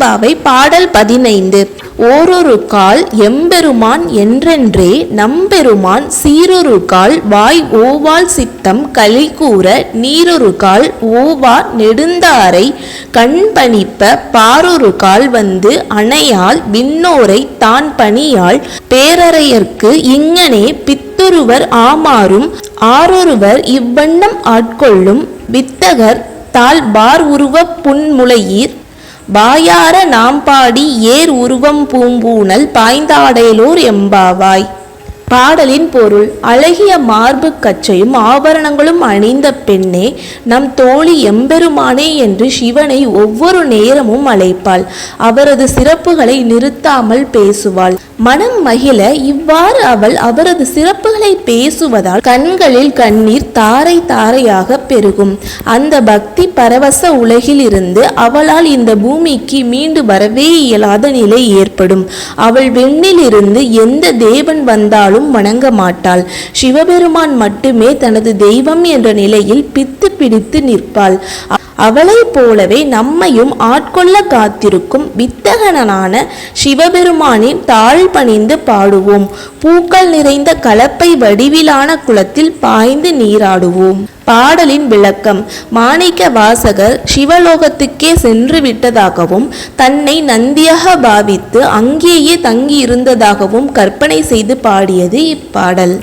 திருவெம்பாவை பாடல் பதினைந்து. ஓரொரு கால் எம்பெருமான் என்றென்றே நம்பெருமான் சீரொரு கால் வாய் ஓவால் சித்தம் கலிகூற நீரொரு கால் ஓவா நெடுந்தாரை கண்பணிப்ப பாரொரு கால் வந்து அணையால் விண்ணோரை தான் பணியாள் பேரறையர்க்கு இங்கனே பித்தொருவர் ஆமாறும் ஆரொருவர் இவ்வண்ணம் ஆட்கொள்ளும் வித்தகர் தால் பார் உருவ புன்முளையீர் வாயார நாம் பாடி ஏர் உருவம் பூம்பூனல் பாய்ந்தாடேலோர் எம்பாவாய். பாடலின் பொருள் அழகிய மார்பு கச்சையும் ஆபரணங்களும் அணிந்த பெண்ணே நம் தோழி எம்பெருமானே என்று சிவனை ஒவ்வொரு நேரமும் அழைப்பாள். அவரது சிறப்புகளை நிறுத்தாமல் பேசுவாள். மனம் மகிழ இவ்வாறு அவள் அவரது சிறப்புகளை பேசுவதால் கண்களில் கண்ணீர் தாரை தாரையாக பெருகும். அந்த பக்தி பரவச உலகிலிருந்து அவளால் இந்த பூமிக்கு மீண்டு வரவே இயலாத நிலை ஏற்படும். அவள் வெண்ணிலிருந்து எந்த தேவன் வந்தாலும் வணங்க மாட்டாள். சிவபெருமான் மட்டுமே தனது தெய்வம் என்ற நிலையில் பித்து பிடித்து நிற்பாள். அவளைப் போலவே நம்மையும் ஆட்கொள்ள காத்திருக்கும் வித்தகனான சிவபெருமானின் தாழ் பணிந்து பாடுவோம். பூக்கள் நிறைந்த கலப்பை வடிவிலான குளத்தில் பாய்ந்து நீராடுவோம். பாடலின் விளக்கம் மாணிக்க வாசகர் சிவலோகத்துக்கே சென்று விட்டதாகவும் தன்னை நந்தியாக பாவித்து அங்கேயே தங்கியிருந்ததாகவும் கற்பனை செய்து பாடியது இப்பாடல்.